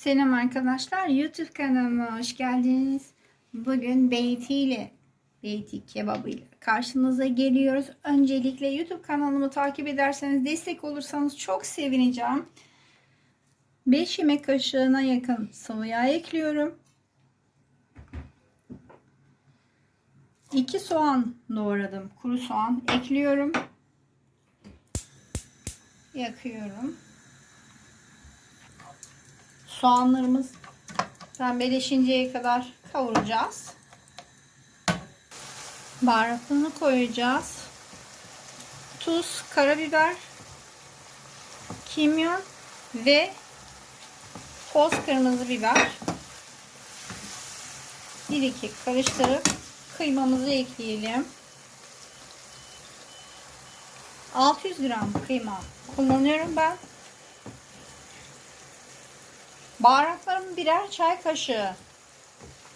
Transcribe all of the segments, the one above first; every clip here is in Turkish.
Selam arkadaşlar. YouTube kanalıma hoş geldiniz. Bugün beyti ile beyti kebabı ile karşınıza geliyoruz. Öncelikle YouTube kanalımı takip ederseniz destek olursanız çok sevineceğim. 5 yemek kaşığına yakın sıvı yağ ekliyorum. 2 soğan doğradım. Kuru soğan ekliyorum. Yakıyorum. Soğanlarımız pembeleşinceye kadar kavuracağız. Baharatını koyacağız. Tuz, karabiber, kimyon ve toz kırmızı biber. Bir iki karıştırıp kıymamızı ekleyelim. 600 gram kıyma kullanıyorum ben. Baharatlarımı birer çay kaşığı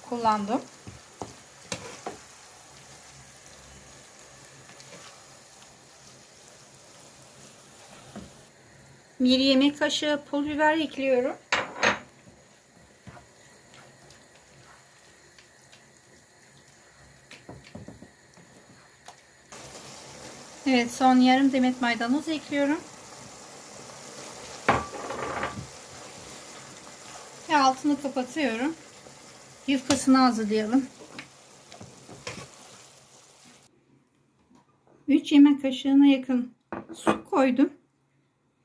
kullandım. Bir yemek kaşığı pul biber ekliyorum. Evet son yarım demet maydanoz ekliyorum. Ve altını kapatıyorum. Yufkasını hazırlayalım. 3 yemek kaşığına yakın su koydum.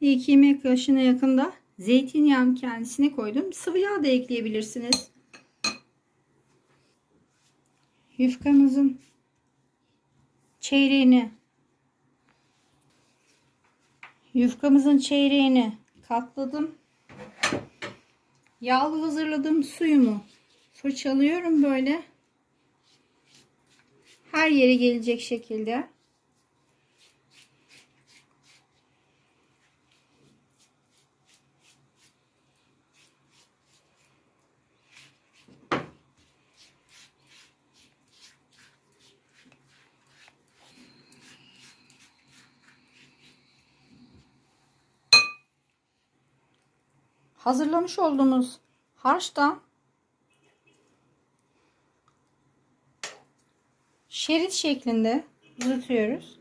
2 yemek kaşığına yakın da zeytinyağını kendisine koydum. Sıvı yağ da ekleyebilirsiniz. Yufkamızın çeyreğini yufkamızın çeyreğini katladım. Yağlı hazırladığım suyumu fırçalıyorum böyle. Her yere gelecek şekilde. Hazırlamış olduğumuz harçtan şerit şeklinde uzatıyoruz.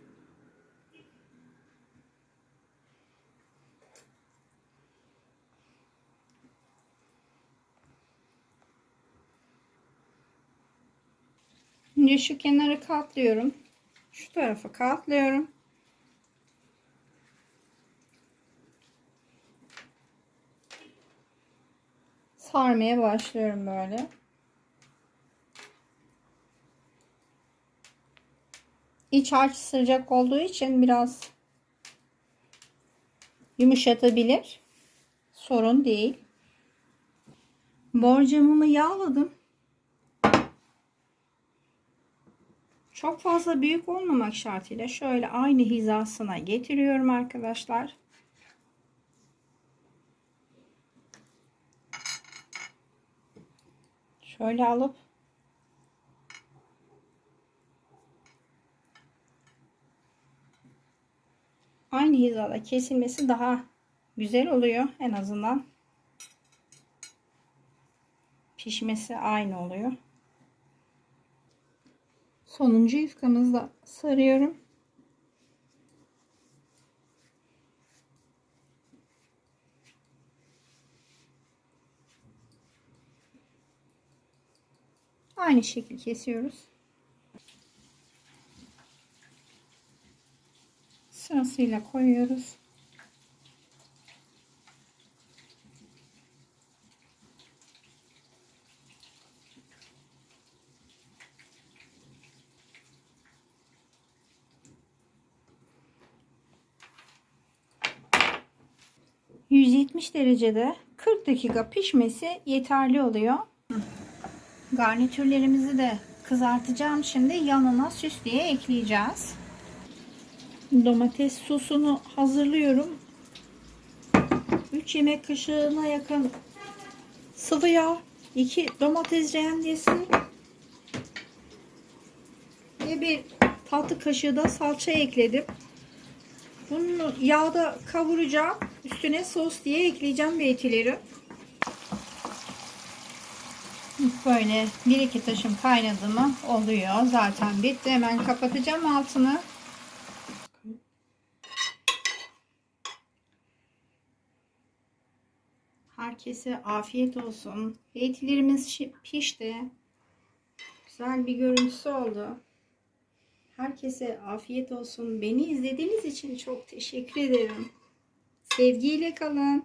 Şimdi şu kenarı katlıyorum. Şu tarafa katlıyorum. Sarmaya başlıyorum böyle. İç harç sıcak olduğu için biraz yumuşatabilir. Sorun değil. Borcamımı yağladım. Çok fazla büyük olmamak şartıyla şöyle aynı hizasına getiriyorum arkadaşlar. Şöyle alıp aynı hizada kesilmesi daha güzel oluyor en azından. Pişmesi aynı oluyor. Sonuncu yufkamızı da sarıyorum. Aynı şekil kesiyoruz. Sırasıyla koyuyoruz. ...170 derecede 40 dakika pişmesi yeterli oluyor. Garnitürlerimizi de kızartacağım. Şimdi yanına süs diye ekleyeceğiz. Domates sosunu hazırlıyorum. 3 yemek kaşığına yakın sıvı yağ, 2 domates rendesi ve bir tatlı kaşığı da salça ekledim. Bunu yağda kavuracağım. Üstüne sos diye ekleyeceğim beytileri. Böyle bir iki taşım kaynadı mı oluyor. Zaten bitti. Hemen kapatacağım altını. Herkese afiyet olsun. Beytilerimiz şi- pişti. Güzel bir görüntüsü oldu. Herkese afiyet olsun. Beni izlediğiniz için çok teşekkür ederim. Sevgiyle kalın.